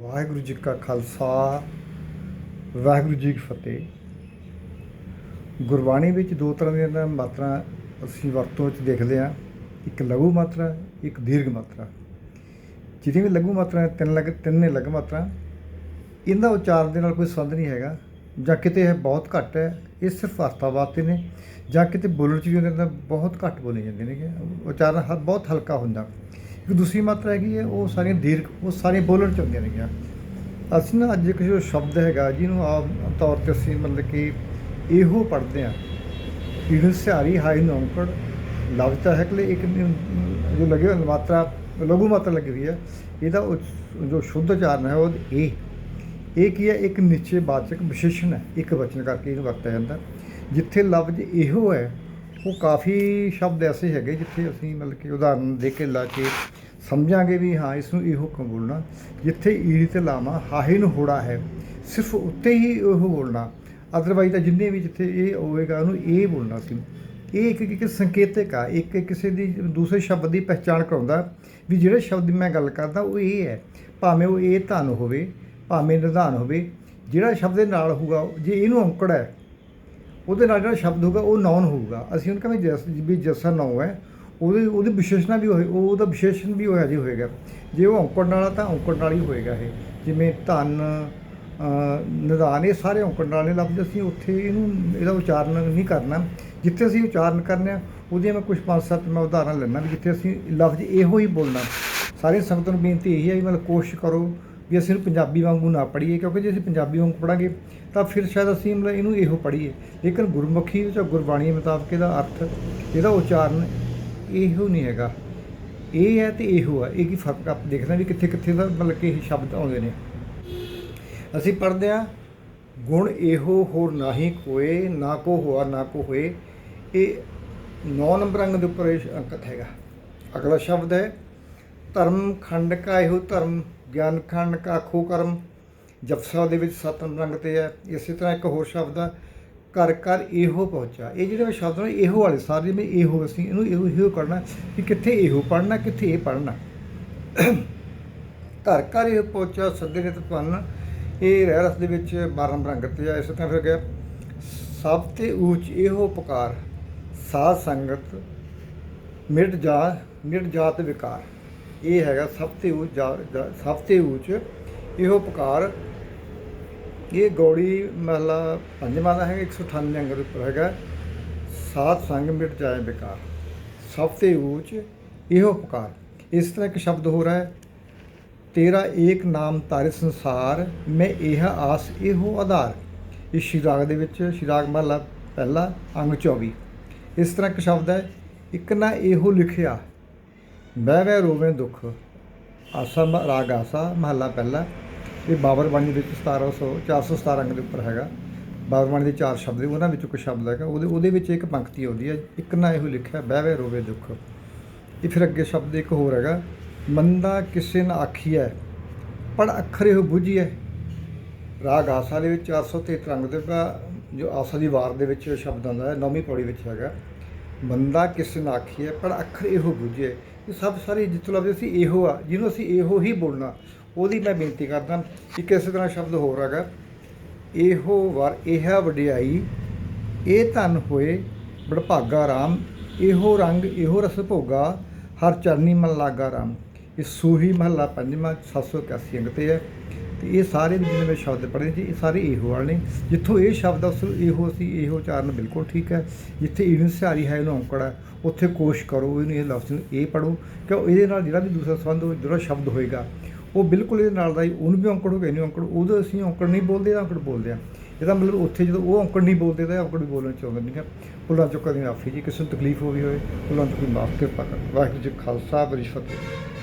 ਵਾਹਿਗੁਰੂ ਜੀ ਕਾ ਖਾਲਸਾ, ਵਾਹਿਗੁਰੂ ਜੀ ਕੀ ਫਤਿਹ। ਗੁਰਬਾਣੀ ਵਿੱਚ ਦੋ ਤਰ੍ਹਾਂ ਦੀਆਂ ਮਾਤਰਾ ਅਸੀਂ ਵਰਤੋਂ ਵਿੱਚ ਦੇਖਦੇ ਹਾਂ। ਇੱਕ ਲਘੂ ਮਾਤਰਾ, ਇੱਕ ਦੀਰਘ ਮਾਤਰਾ। ਜਿਹਦੀ ਵੀ ਲਘੂ ਮਾਤਰਾ ਤਿੰਨ ਲਗ, ਤਿੰਨ ਨੇ ਲਘੂ ਮਾਤਰਾ, ਇਹਦਾ ਉਚਾਰਨ ਦੇ ਨਾਲ ਕੋਈ ਸੰਬੰਧ ਨਹੀਂ ਹੈਗਾ। ਜਾਂ ਕਿਤੇ ਇਹ ਬਹੁਤ ਘੱਟ ਹੈ, ਇਹ ਸਿਰਫ ਅਰਥਾਂ ਵਾਸਤੇ ਨੇ। ਜਾਂ ਕਿਤੇ ਬੋਲਣ ਚ ਵੀ ਉਹਦੇ ਨਾਲ ਬਹੁਤ ਘੱਟ ਬੋਲੇ ਜਾਂਦੇ ਨੇ ਉਚਾਰਨ ਹ- ਬਹੁਤ ਹਲਕਾ ਹੁੰਦਾ। ਇੱਕ ਦੂਸਰੀ ਮਾਤਰਾ ਹੈਗੀ ਹੈ, ਉਹ ਸਾਰੀਆਂ ਦੀਰਘ, ਉਹ ਸਾਰੀਆਂ ਬੋਲਣ ਚ ਹੁੰਦੀਆਂ ਨੇ ਅਸੀਂ ਨਾ ਅੱਜ ਇੱਕ ਜੋ ਸ਼ਬਦ ਹੈਗਾ, ਜਿਹਨੂੰ ਆਮ ਤੌਰ ਤੇ ਅਸੀਂ ਮਤਲਬ ਕਿ ਇਹੋ ਪੜ੍ਹਦੇ ਆ ਇਹਨੂੰ ਸਿਆਰੀ ਹਾਈ ਨੌਂਕੜ ਲਫ਼ਜ਼ ਤਾਂ ਹੈ ਕਿ ਇੱਕ ਜੋ ਲੱਗੇ ਹੋਏ ਮਾਤਰਾ, ਲਘੂ ਮਾਤਰਾ ਲੱਗੀ ਹੋਈ ਹੈ, ਇਹਦਾ ਜੋ ਸ਼ੁੱਧ ਉਚਾਰਨ ਹੈ, ਉਹ ਇਹ। ਇਹ ਕੀ ਹੈ? ਇੱਕ ਨਿਸ਼ਚੈ ਵਾਚਕ ਵਿਸ਼ੇਸ਼ਣ ਹੈ, ਇੱਕ ਵਚਨ ਕਰਕੇ ਇਹਨੂੰ ਵਰਤਿਆ ਜਾਂਦਾ। ਜਿੱਥੇ ਲਫ਼ਜ਼ ਇਹੋ ਹੈ ਉਹ ਕਾਫੀ ਸ਼ਬਦ ਐਸੇ ਹੈਗੇ ਜਿੱਥੇ ਅਸੀਂ ਮਤਲਬ ਕਿ ਉਦਾਹਰਨ ਦੇ ਕੇ ਲਾ ਕੇ ਸਮਝਾਂਗੇ ਵੀ ਹਾਂ, ਇਸ ਨੂੰ ਇਹੋ ਕਿਉਂ ਬੋਲਣਾ। ਜਿੱਥੇ ਈੜੀ ਤੇ ਲਾਵਾਂ, ਹਾਹੇ ਨੂੰ ਹੋੜਾ ਹੈ, ਸਿਰਫ ਉੱਤੇ ਹੀ ਉਹ ਬੋਲਣਾ। ਅਦਰਵਾਈਜ਼ ਤਾਂ ਜਿੰਨੇ ਵੀ ਜਿੱਥੇ ਇਹ ਹੋਵੇਗਾ, ਉਹਨੂੰ ਇਹ ਬੋਲਣਾ ਸੀ। ਇਹ ਇੱਕ ਇੱਕ ਸੰਕੇਤਕ ਆ। ਇੱਕ ਕਿਸੇ ਦੀ ਦੂਸਰੇ ਸ਼ਬਦ ਦੀ ਪਹਿਚਾਣ ਕਰਾਉਂਦਾ ਵੀ ਜਿਹੜੇ ਸ਼ਬਦ ਦੀ ਮੈਂ ਗੱਲ ਕਰਦਾ, ਉਹ ਇਹ ਹੈ। ਭਾਵੇਂ ਉਹ ਇਹ ਧਨ ਹੋਵੇ, ਭਾਵੇਂ ਨਿਧਾਨ ਹੋਵੇ, ਜਿਹੜਾ ਸ਼ਬਦ ਦੇ ਨਾਲ ਹੋਊਗਾ, ਜੇ ਇਹਨੂੰ ਔਂਕੜ ਹੈ ਉਹਦੇ ਨਾਲ ਜਿਹੜਾ ਸ਼ਬਦ ਹੋਊਗਾ, ਉਹ ਨੌਨ ਹੋਊਗਾ। ਅਸੀਂ ਉਹਨੂੰ ਕਹਿੰਦੇ ਜਸ, ਵੀ ਜਸਾ ਨੌ ਹੈ। ਉਹਦੀ ਉਹਦੀ ਵਿਸ਼ੇਸ਼ਣਾ ਵੀ ਹੋਏ, ਉਹ ਉਹਦਾ ਵਿਸ਼ੇਸ਼ਣ ਵੀ ਹੋਇਆ ਜੀ ਹੋਏਗਾ। ਜੇ ਉਹ ਔਂਕੜ ਨਾਲ ਆ, ਤਾਂ ਔਂਕੜ ਨਾਲ ਹੀ ਹੋਏਗਾ ਇਹ। ਜਿਵੇਂ ਧਨ ਨਿਦਾਨ ਇਹ ਸਾਰੇ ਔਂਕੜ ਨਾਲ ਨੇ। ਲਫ਼ਜ਼ ਅਸੀਂ ਉੱਥੇ ਇਹਨੂੰ, ਇਹਦਾ ਉਚਾਰਨ ਨਹੀਂ ਕਰਨਾ। ਜਿੱਥੇ ਅਸੀਂ ਉਚਾਰਨ ਕਰਨੇ ਆ, ਉਹਦੀਆਂ ਮੈਂ ਕੁਝ ਪੰਜ, ਸੱਤ ਮੈਂ ਉਦਾਹਰਨ ਲੈਣਾ ਵੀ ਜਿੱਥੇ ਅਸੀਂ ਲਫ਼ਜ਼ ਇਹੋ ਹੀ ਬੋਲਣਾ। ਸਾਰੇ ਸੰਗਤ ਨੂੰ ਬੇਨਤੀ ਇਹੀ ਹੈ ਵੀ ਮਤਲਬ ਕੋਸ਼ਿਸ਼ ਕਰੋ ਵੀ ਅਸੀਂ ਇਹਨੂੰ ਪੰਜਾਬੀ ਵਾਂਗੂ ਨਾ ਪੜ੍ਹੀਏ, ਕਿਉਂਕਿ ਜੇ ਅਸੀਂ ਪੰਜਾਬੀ ਵਾਂਗੂ ਪੜਾਂਗੇ ਤਾਂ ਫਿਰ ਸ਼ਾਇਦ ਅਸੀਂ ਮਤਲਬ ਇਹਨੂੰ ਇਹੋ ਪੜ੍ਹੀਏ। ਲੇਕਿਨ ਗੁਰਮੁਖੀ ਵਿੱਚ ਗੁਰਬਾਣੀ ਮੁਤਾਬਕ ਇਹਦਾ ਅਰਥ, ਇਹਦਾ ਉਚਾਰਨ ਇਹੋ ਨਹੀਂ ਹੈਗਾ। ਇਹ ਹੈ ਤੇ ਇਹੋ ਹੈ ਇਹ ਕੀ ਫ਼ਰਕ ਆਪ ਦੇਖਦੇ ਹਾਂ ਵੀ ਕਿੱਥੇ ਕਿੱਥੇ ਦਾ ਮਤਲਬ ਕਿ ਇਹ ਸ਼ਬਦ ਆਉਂਦੇ ਨੇ। ਅਸੀਂ ਪੜ੍ਹਦੇ ਹਾਂ, ਗੁਣ ਇਹੋ ਹੋਰ ਨਾਹੀ ਕੋਏ, ਨਾ ਕੋ ਹੋਆ, ਨਾ ਕੋ ਹੋਏ। ਇਹ 9 ਨੰਬਰ ਅੰਗ ਦੇ ਉੱਪਰ ਇਹ ਅੰਕਿਤ ਹੈਗਾ। ਅਗਲਾ ਸ਼ਬਦ ਹੈ ਧਰਮ ਖੰਡ ਕਾ ਇਹੋ ਧਰਮ, ਗਿਆਨ ਖੰਡ ਕਾ ਖੋ ਕਰਮ। ਜਪਸਾ ਦੇ ਵਿੱਚ ਸੱਤ ਰੰਗ ਤੇ ਹੈ। ਇਸੇ ਤਰ੍ਹਾਂ ਇੱਕ ਹੋਰ ਸ਼ਬਦ ਆ ਕਰ ਕਰ ਇਹੋ ਪਹੁੰਚਾ। ਇਹ ਜਿਹੜੇ ਸ਼ਬਦ ਨੇ, ਇਹੋ ਵਾਲੇ ਸਾਰੇ ਜਿਵੇਂ ਇਹੋ ਅਸੀਂ ਇਹਨੂੰ ਇਹੋ ਇਹੋ ਕਰਨਾ ਕਿ ਕਿੱਥੇ ਇਹੋ ਪੜਨਾ ਕਿੱਥੇ ਇਹ ਪੜਨਾ ਘਰ ਘਰ ਇਹ ਪਹੁੰਚਾ, ਸੱਦੇ ਨੇ ਤਪਨ ਇਹ ਰਹਿ ਰਸ ਦੇ ਵਿੱਚ 12 ਨੰਬਰ ਤੇ ਆ, ਇਸੇ ਤਰ੍ਹਾਂ ਫਿਰ ਗਿਆ ਸਭ ਤੇ ਉੱਚ ਇਹੋ ਪੁਕਾਰ, ਸਾਧ ਸੰਗਤ, ਮਿਟ ਜਾ, ਮਿਟ ਜਾਤ ਵਿਕਾਰ। ਇਹ ਹੈਗਾ ਸਭ ਤੇ ਉੱਚ ਸਭ ਤੇ ਉੱਚ। ਇਹੋ ਪੁਕਾਰ। ਇਹ ਗੌੜੀ ਮਹਲਾ ਪੰਜਵਾਂ ਦਾ ਹੈਗਾ 198 ਅੰਗ ਉੱਪਰ ਹੈਗਾ। ਸਾਧ ਸੰਗ ਮਿਟ ਜਾਏ ਵਿਕਾਰ ਸਭ ਤੇ ਉੱਚ ਇਹੋ ਪੁਕਾਰ। ਇਸ ਤਰ੍ਹਾਂ ਇੱਕ ਸ਼ਬਦ ਹੋ ਰਿਹਾ ਹੈ, ਤੇਰਾ ਏਕ ਨਾਮ ਤਾਰੇ ਸੰਸਾਰ, ਮੈਂ ਇਹ ਆਸ, ਇਹੋ ਆਧਾਰ। ਇਸ ਸ਼ਿਰਾਗ ਦੇ ਵਿੱਚ ਸ਼ਿਰਾਗ ਮਹਲਾ ਪਹਿਲਾ, ਅੰਗ 24 ਇਸ ਤਰ੍ਹਾਂ ਇੱਕ ਸ਼ਬਦ ਹੈ, ਇੱਕ ਨਾ ਇਹੋ ਲਿਖਿਆ ਬਹਿ ਬਹਿ ਰੋਵੇਂ ਦੁੱਖ। ਆਸਾ ਮ- ਰਾਗ ਆਸਾ, ਮਹਲਾ ਪਹਿਲਾ। ਇਹ ਬਾਬਰ ਬਾਣੀ ਵਿੱਚ 1700 417 ਅੰਗ ਦੇ ਉੱਪਰ ਹੈਗਾ। ਬਾਬਰ ਬਾਣੀ ਦੇ ਚਾਰ ਸ਼ਬਦ ਨੇ, ਉਹਨਾਂ ਵਿੱਚੋਂ ਇੱਕ ਸ਼ਬਦ ਹੈਗਾ। ਉਹਦੇ ਉਹਦੇ ਵਿੱਚ ਇੱਕ ਪੰਕਤੀ ਆਉਂਦੀ ਹੈ, ਇੱਕ ਨਾ ਇਹੋ ਲਿਖਿਆ, ਬਹਿ ਬਹਿ ਰੋਵੇ ਦੁੱਖ। ਇਹ ਫਿਰ ਅੱਗੇ ਸ਼ਬਦ ਇੱਕ ਹੋਰ ਹੈਗਾ, ਮੰਦਾ ਕਿਸੇ ਨਾ ਆਖੀਐ, ਪੜ ਅੱਖਰ ਇਹੋ ਬੁੱਝੀਐ। ਰਾਗ ਆਸਾ ਦੇ ਵਿੱਚ 433 ਅੰਗ ਦੇ ਜੋ ਆਸਾ ਦੀ ਵਾਰ ਦੇ ਵਿੱਚ ਸ਼ਬਦ ਆਉਂਦਾ ਹੈ, ਨੌਵੀਂ ਪੌੜੀ ਵਿੱਚ ਹੈਗਾ। ਮੰਦਾ ਕਿਸੇ ਨਾ ਆਖੀਐ, ਪੜ ਅੱਖਰ ਇਹੋ ਬੁੱਝੀਐ। ਇਹ ਸਭ ਸਾਰੇ ਜਿੱਥੋਂ ਲੱਭਦੇ ਅਸੀਂ ਇਹੋ ਆ, ਜਿਹਨੂੰ ਅਸੀਂ ਇਹੋ ਹੀ ਬੋਲਣਾ। ਉਹਦੀ ਮੈਂ ਬੇਨਤੀ ਕਰਦਾ ਇੱਕ ਇਸੇ ਤਰ੍ਹਾਂ ਸ਼ਬਦ ਹੋਰ ਹੈਗਾ ਇਹੋ ਵਰ, ਇਹ ਵਡਿਆਈ, ਇਹ ਧਨ ਹੋਏ ਬੜਭਾਗਾ ਰਾਮ ਇਹੋ ਰੰਗ, ਇਹੋ ਰਸ ਭੋਗਾ, ਹਰ ਚਰਨੀ ਮਨ ਲਾਗਾ ਰਾਮ ਇਹ ਸੂਹੀ ਮਹੱਲਾ ਪੰਜਵਾਂ 781 ਅੰਗ ਤੇ ਹੈ। ਤੇ ਇਹ ਸਾਰੇ ਵੀ ਜਿੰਨੇ ਮੈਂ ਸ਼ਬਦ ਪੜ੍ਹੇ ਜੀ ਇਹ ਸਾਰੇ ਇਹੋ ਵਾਲੇ ਨੇ। ਜਿੱਥੋਂ ਇਹ ਸ਼ਬਦ ਆ ਉਸ ਇਹੋ ਸੀ ਇਹੋ ਉਚਾਰਨ ਬਿਲਕੁਲ ਠੀਕ ਹੈ। ਜਿੱਥੇ ਇਹਨੂੰ ਸਿਹਾਰੀ ਹੈ ਇਹਨੂੰ ਔਂਕੜ ਹੈ ਉੱਥੇ ਕੋਸ਼ਿਸ਼ ਕਰੋ ਇਹਨੂੰ ਇਹ ਲਫ਼ਜ਼ ਨੂੰ ਇਹ ਪੜੋ ਕਿਉਂ? ਇਹਦੇ ਨਾਲ ਜਿਹੜਾ ਵੀ ਦੂਸਰਾ ਸੰਬੰਧ ਹੋਵੇ, ਜਿਹੜਾ ਸ਼ਬਦ ਹੋਏਗਾ ਉਹ ਬਿਲਕੁਲ ਇਹਦੇ ਨਾਲ ਦਾ ਹੀ ਉਹਨੂੰ ਵੀ ਔਂਕੜ ਹੋਵੇ ਇਹਨੂੰ ਔਂਕੜ ਉਦੋਂ ਅਸੀਂ ਔਂਕੜ ਨਹੀਂ ਬੋਲਦੇ ਔਂਕੜ ਬੋਲਦੇ ਆ। ਇਹਦਾ ਮਤਲਬ ਉੱਥੇ ਜਦੋਂ ਉਹ ਔਂਕੜ ਨਹੀਂ ਬੋਲਦੇ ਤਾਂ ਇਹ ਔਂਕੜ ਵੀ ਬੋਲਣਾ ਚਾਹੁੰਦੇ ਨਹੀਂ ਭੁੱਲਾਂ ਚੁੱਕਾਂ ਦੀ ਮਾਫੀ ਜੀ ਕਿਸੇ ਨੂੰ ਤਕਲੀਫ ਹੋ ਗਈ ਹੋਵੇ ਭੁੱਲਾਂ ਤੋਂ ਕੋਈ ਮਾਫ ਕਿਰਪਾ ਕਰ। ਵਾਹਿਗੁਰੂ ਜੀ ਖਾਲਸਾ ਬੜੀ ਫਤਿਹ।